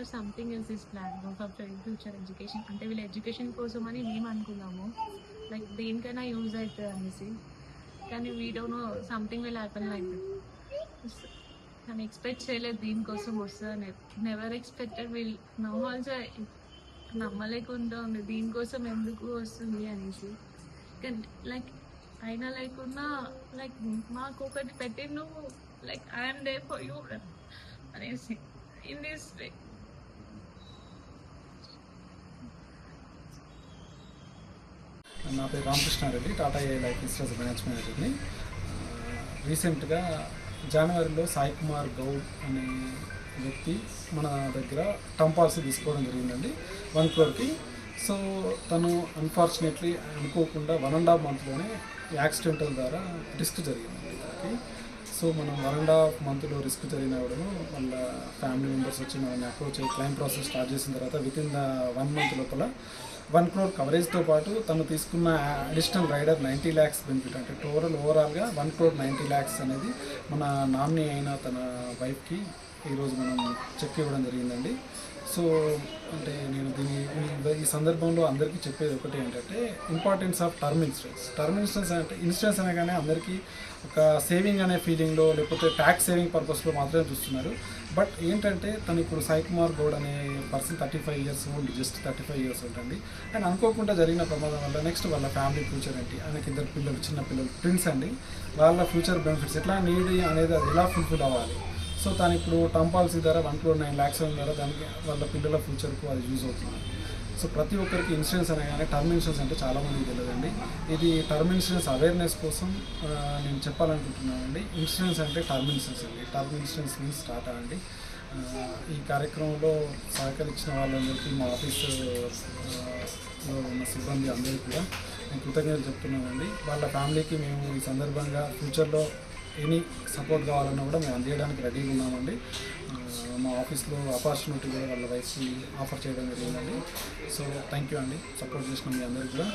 For something is is plan for future education అంటే వీళ్ళ education కోసం అని మేము అనుకున్నాము. లైక్ దేనికైనా యూజ్ అవుతుంది అనేసి. కానీ we know something will happen like నేను ఎక్స్పెక్ట్ చేయలేదు దీనికోసం వస్తుంది never expected will know also నమ్మలేకుండా ఉంది. దీనికోసం ఎందుకు వస్తుంది అనేసి. కానీ లైక్ అయినా లేకున్నా లైక్ మాకు ఒకటి పెట్టి నువ్వు like I'm there for you అనేసి. ఇన్ దిస్ వే నా పేరు Ramakrishna Reddy Tata A life insurance branch మేనేజర్ని రీసెంట్గా జనవరిలో సాయి కుమార్ గౌడ్ అనే వ్యక్తి మన దగ్గర టర్మ్ పాలసీ తీసుకోవడం జరిగిందండి వన్ క్రోర్కి. సో తను అన్ఫార్చునేట్లీ అనుకోకుండా వన్ అండ్ హాఫ్ మంత్లోనే యాక్సిడెంటల్ ద్వారా రిస్క్ జరిగిందండి తనకి. సో మనం వన్ అండ్ హాఫ్ మంత్లో రిస్క్ జరిగిన కూడా వాళ్ళ ఫ్యామిలీ మెంబర్స్ వచ్చి మనల్ని అప్రోచ్ అయ్యి క్లైమ్ ప్రాసెస్ స్టార్ట్ చేసిన తర్వాత with in the one month లోపల వన్ క్రోర్ కవరేజ్తో పాటు తను తీసుకున్న additional rider ninety lakhs benefit అంటే టోటల్ ఓవరాల్గా వన్ క్రోర్ నైంటీ ల్యాక్స్ అనేది మన నామినీ అయిన తన వైఫ్కి ఈరోజు మనం చెక్ ఇవ్వడం జరిగిందండి. సో అంటే నేను దీని ఈ- సందర్భంలో అందరికీ చెప్పేది ఒకటి ఏంటంటే importance of term insurance term insurance అంటే ఇన్సూరెన్స్ అనగానే అందరికీ ఒక సేవింగ్ అనే ఫీలింగ్లో లేకపోతే ట్యాక్స్ సేవింగ్ పర్పస్లో మాత్రమే చూస్తున్నారు. బట్ ఏంటంటే తను ఇప్పుడు సాయి కుమార్ గౌడ్ అనే person thirty five years old just thirty five years ఉంటుంది అండ్ అనుకోకుండా జరిగిన ప్రమాదం వల్ల నెక్స్ట్ వాళ్ళ ఫ్యామిలీ ఫ్యూచర్ ఏంటి? ఆయనకి ఇద్దరు పిల్లలు చిన్న పిల్లలు ప్రిన్స్ అండి. వాళ్ళ ఫ్యూచర్ బెనిఫిట్స్ ఎట్లా నీడ్ అనేది అది ఎలా ఫుల్ఫిల్ అవ్వాలి? సో తను ఇప్పుడు టర్మ్ పాలసీ ద్వారా వన్ క్రోర్ నైన్ ల్యాక్స్ ద్వారా దానికి వాళ్ళ పిల్లల ఫ్యూచర్కు అది యూజ్ అవుతుంది. సో ప్రతి ఒక్కరికి ఇన్సూరెన్స్ అనగానే టర్మ్ ఇన్సూరెన్స్ అంటే చాలామందికి తెలియదండి. ఇది టర్మ్ ఇన్సూరెన్స్ అవేర్నెస్ కోసం నేను చెప్పాలనుకుంటున్నానండి. ఇన్సూరెన్స్ అంటే టర్మ్ ఇన్సూరెన్స్ అండి. టర్మ్ ఇన్సూరెన్స్ మీన్స్ టాటా అండి ఈ కార్యక్రమంలో సహకరించిన వాళ్ళందరికీ మా ఆఫీసులో ఉన్న సిబ్బంది అందరికీ కూడా నేను కృతజ్ఞతలు చెప్తున్నానండి. వాళ్ళ ఫ్యామిలీకి మేము ఈ సందర్భంగా ఫ్యూచర్లో ఎనీ సపోర్ట్ కావాలన్నా కూడా మేము అందించడానికి రెడీగా ఉన్నామండి. మా ఆఫీస్లో ఆపర్చునిటీ కూడా వాళ్ళ వైఫ్కి ఆఫర్ చేయడం జరిగిందండి. సో థ్యాంక్ యూ అండి. సపోర్ట్ చేసిన మీ అందరికీ కూడా.